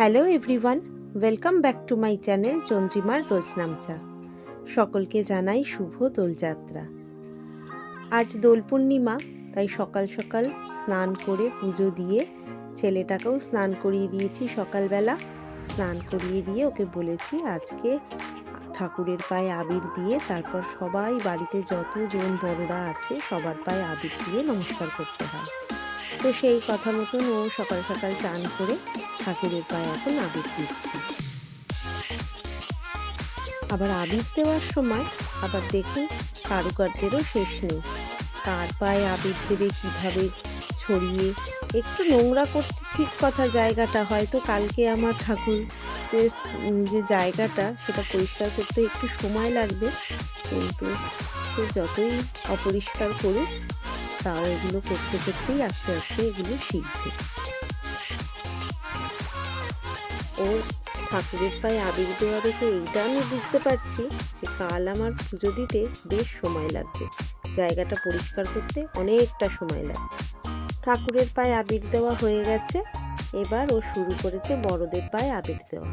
Hello everyone welcome back to my channel চন্দ্রিমার রোজনামচা সকলকে জানাই শুভ দোলযাত্রা। আজ দোল পূর্ণিমা, তাই সকাল সকাল স্নান করে পুজো দিয়ে ছেলেটাকেও স্নান করিয়ে দিয়েছি সকালবেলা। স্নান করিয়ে দিয়ে ওকে বলেছি আজকে ঠাকুরের পায়ে আবির দিয়ে তারপর সবাই বাড়িতে যতজন বড়রা আছে সবার পায়ে আবির দিয়ে নমস্কার করতে হয়। তো সেই কথা মতন ও সকাল সকাল চান করে ঠাকুরের পায়ে এখন আবির দিচ্ছি। আবার আবির দেওয়ার সময় আবার দেখুন কারুকার্যেরও শেষ নেই। কার পায়ে আবির দেবে, কীভাবে ছড়িয়ে? একটু নোংরা করতে ঠিক কথা জায়গাটা হয়তো কালকে আমার ঠাকুর। যে জায়গাটা সেটা পরিষ্কার করতে একটু সময় লাগবে। কিন্তু সে যতই অপরিষ্কার করুক, তাও এগুলো করতে করতেই আস্তে আস্তে এগুলো শিখবে। ও ঠাকুরের পায়ে আবির দেওয়া দেখে এইটা আমি বুঝতে পারছি যে কাল আমার পুজো দিতে বেশ সময় লাগবে। জায়গাটা পরিষ্কার করতে অনেকটা সময় লাগবে। ঠাকুরের পায়ে আবির দেওয়া হয়ে গেছে। এবার ও শুরু করেছে বড়দের পায়ে আবির দেওয়া।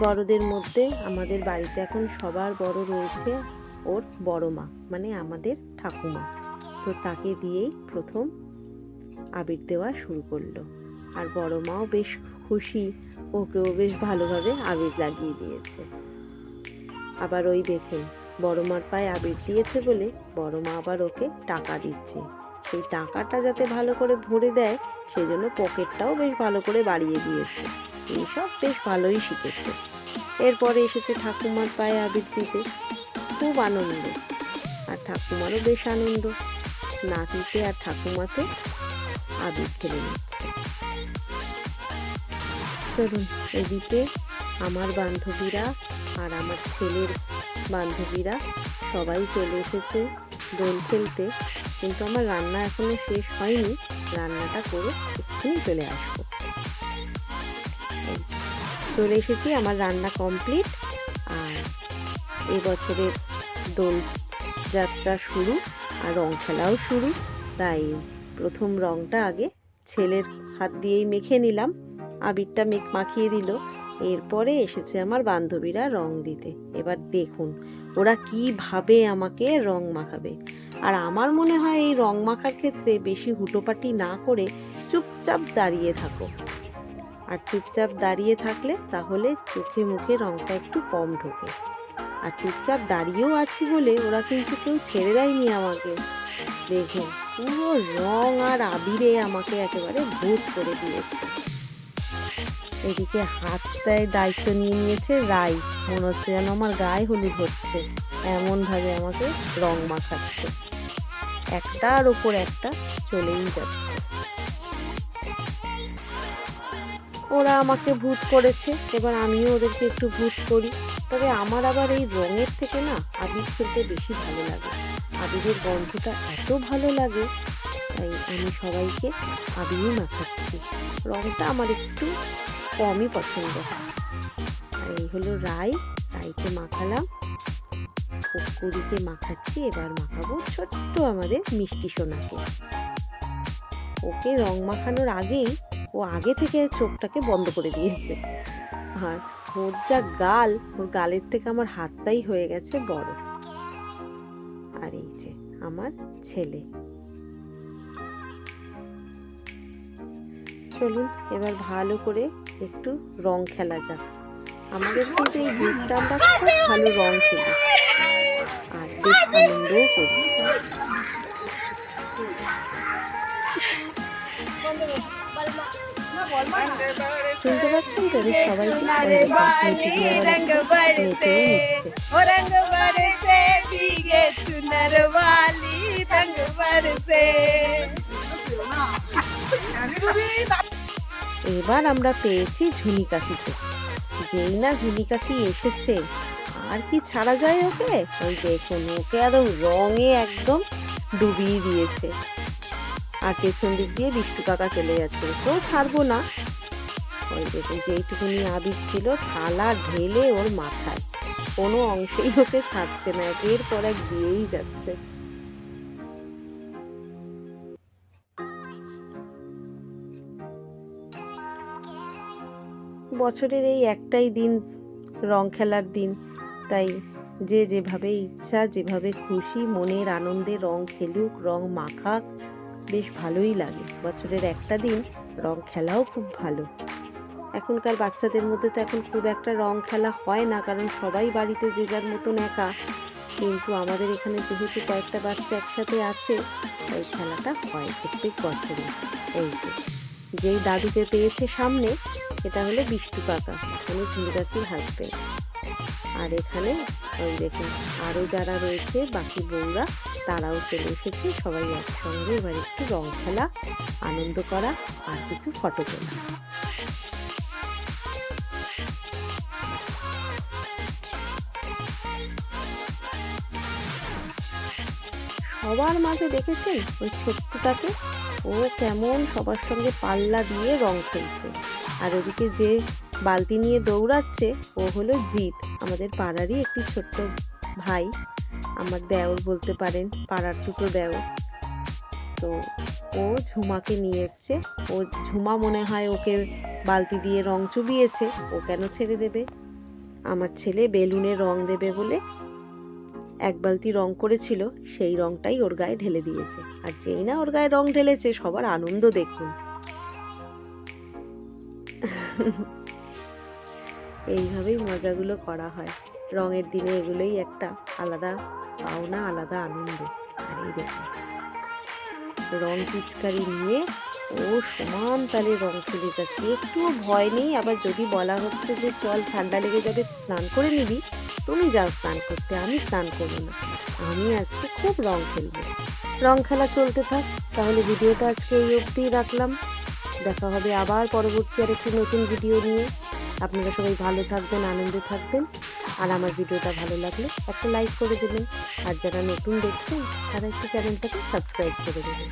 বড়দের মধ্যে আমাদের বাড়িতে এখন সবার বড় রয়েছে ওর বড় মা মানে আমাদের ঠাকুমা। তো তাকে দিয়েই প্রথম আবির দেওয়া শুরু করল। আর বড় মাও বেশ খুশি। ওকেও বেশ ভালোভাবে আবির লাগিয়ে দিয়েছে। আবার ওই দেখে বড় মার পায়ে আবির দিয়েছে বলে বড় মা আবার ওকে টাকা দিচ্ছে। সেই টাকাটা যাতে ভালো করে ভরে দেয়, সেজন্য পকেটটাও বেশ ভালো করে বাড়িয়ে দিয়েছে। এইসব বেশ ভালোই শিখেছে। এরপরে এসেছে ঠাকুমার পায়ে আবির দিতে। খুব আনন্দ। আর ঠাকুমারও বেশ আনন্দ। নাতিতে আর ঠাকুমাতে আবির খেলে নিচ্ছে। চলুন এদিকে আমার বান্ধবীরা আর আমার ছেলের বান্ধবীরা সবাই চলে এসেছে দোল খেলতে। কিন্তু আমার রান্না এখনও শেষ হয়নি, রান্নাটা করে এক্ষুনি চলে আসব। চলে এসেছি, আমার রান্না কমপ্লিট। আর এবছরের দোল যাত্রা শুরু আর রং খেলাও শুরু। তাই প্রথম রংটা আগে ছেলের হাত দিয়েই মেখে নিলাম। আবিরটা মেঘ মাখিয়ে দিল। এরপরে এসেছে আমার বান্ধবীরা রং দিতে। এবার দেখুন, ওরা কীভাবে আমাকে রং মাখাবে। আর আমার মনে হয় এই রং মাখার ক্ষেত্রে বেশি হুটোপাটি না করে চুপচাপ দাঁড়িয়ে থাকো। আর চুপচাপ দাঁড়িয়ে থাকলে তাহলে চোখে মুখে রংটা একটু কম ঢোকে। আর চুপচাপ দাঁড়িয়েও আছি বলে ওরা কিন্তু কেউ ছেড়ে দেয়নি আমাকে। দেখুন, পুরো রং আর আবিরে আমাকে একেবারে ভূত করে দিয়েছে। এদিকে হাতটায় দায়িত্ব নিয়ে নিয়েছে রাই। মনে হচ্ছে যেন আমার গায়ে হলুদ হচ্ছে। এমন ভাবে আমাকে রং মাখাচ্ছে। একটার ওপর একটা চলেই যাচ্ছে। ওরা আমাকে ভূত করেছে। এবার আমিও ওদেরকে একটু ভূত করি। তবে আমার আবার এই রঙের থেকে না আবির খেলতে বেশি ভালো লাগে। আবিরের গন্ধটা এত ভালো লাগে, তাই আমি সবাইকে আবিরই মাখাচ্ছি। রঙটা আমার একটু কমই পছন্দ হয়। আর এই হলো রাই। রাইকে মাখালাম। কুড়িকে মাখাচ্ছি। এবার মাখাবো ছোট্ট আমাদের মিষ্টি সোনাকে। ওকে রং মাখানোর আগেই, ও আগে থেকে চোখটাকে বন্ধ করে দিয়েছে। আর ওর যা গাল, ওর গালের থেকে আমার হাতটাই হয়ে গেছে বড়। আর এই যে আমার ছেলে। চলুন এবার ভালো করে একটু রং খেলা যাক। আমাদের কিন্তু এই গ্রুপটা আমরা খুব ভালো রং খেলি। আর বেশ আনন্দও করি। শুনতে পাচ্ছেন তো? এদের সবাইকে এবার আমরা পেয়েছি ঝুনি যেই না ঝুলিকাশি এসেছে, আর কি ছাড়া যায় ওকে? ওই দেখুন ওকে একদম রঙে একদম ডুবিয়ে দিয়েছে। আর পেছন দিক দিয়ে বিষ্ণু কাকা চলে যাচ্ছে। তো ছাড়বো না। ওই দেখুন যেইটুকুনি আবির ছিল, থালা ঢেলে ওর মাথায়। কোনো অংশেই ওকে ছাড়ছে না। একের পর এক দিয়েই যাচ্ছে। বছরের এই একটাই দিন, রং খেলার দিন। তাই যে যেভাবে ইচ্ছা, যেভাবে খুশি, মনের আনন্দে রং খেলুক, রং মাখাক, বেশ ভালোই লাগে। বছরের একটা দিন, রং খেলাও খুব ভালো। এখনকার বাচ্চাদের মধ্যে তো এখন খুব একটা রং খেলা হয় না, কারণ সবাই বাড়িতে যে যার মতন একা। কিন্তু আমাদের এখানে যেহেতু কয়েকটা বাচ্চা একসাথে আছে, তাই খেলাটা হয় প্রত্যেক বছরে এই যেই দাদুকে পেয়েছে সামনে এটা হলো বিষ্টু কাকা মানে ঝুমকাকির হাজবেন্ড আর এখানে ওই দেখুন আরও যারা রয়েছে, বাকি বউরা, তারাও চলে এসেছে, সবাই একসঙ্গে এবার একটু রং খেলা, আনন্দ করা আর কিছু ফটো তোলা। সবার মাঝে দেখেছেন ওই ছোট্টটাকে? ও কেমন সবার সঙ্গে পাল্লা দিয়ে রং খেলছে। আর ওদিকে যে বালতি নিয়ে দৌড়াচ্ছে, ও হলো জিৎ, আমাদের পাড়ারই একটি ছোট্ট ভাই। আমার দেওর বলতে পারেন, পাড়ার দুটো দেওর। তো ও ঝুমাকে নিয়ে এসছে। ও ঝুমা মনে হয় ওকে বালতি দিয়ে রং চুবিয়েছে, ও কেন ছেড়ে দেবে? আমার ছেলে বেলুনে রং দেবে বলে এক বালতি রং করেছিল, সেই রংটাই ওর গায়ে ঢেলে দিয়েছে। আর যেই না ওর গায়ে রং ঢেলেছে, সবার আনন্দ দেখুন। এইভাবেই মজাগুলো করা হয়। রঙের দিনে এগুলোই একটা আলাদা পাওনা, আলাদা আনন্দ। আর এই দেখুন রং পিচকারি নিয়ে ও সমান তালে রং খেলে যাচ্ছে। একটুও ভয় নেই, আবার যদি বলা হচ্ছে যে চল ঠান্ডা লেগে যাবে, স্নান করে নিবি। তুমি যাও স্নান করতে, আমি স্নান করব না। আমি আজকে খুব রং খেলব। রং খেলা চলতে থাক, তাহলে ভিডিওটা আজকে এই অবধিই রাখলাম। দেখা হবে আবার পরবর্তী আর একটি নতুন ভিডিও নিয়ে। আপনারা সবাই ভালো থাকবেন, আনন্দে থাকবেন। আর আমার ভিডিওটা ভালো লাগলে একটা লাইক করে দেবেন। আর যারা নতুন দেখছেন, তারা একটু চ্যানেলটাকে সাবস্ক্রাইব করে দেবেন।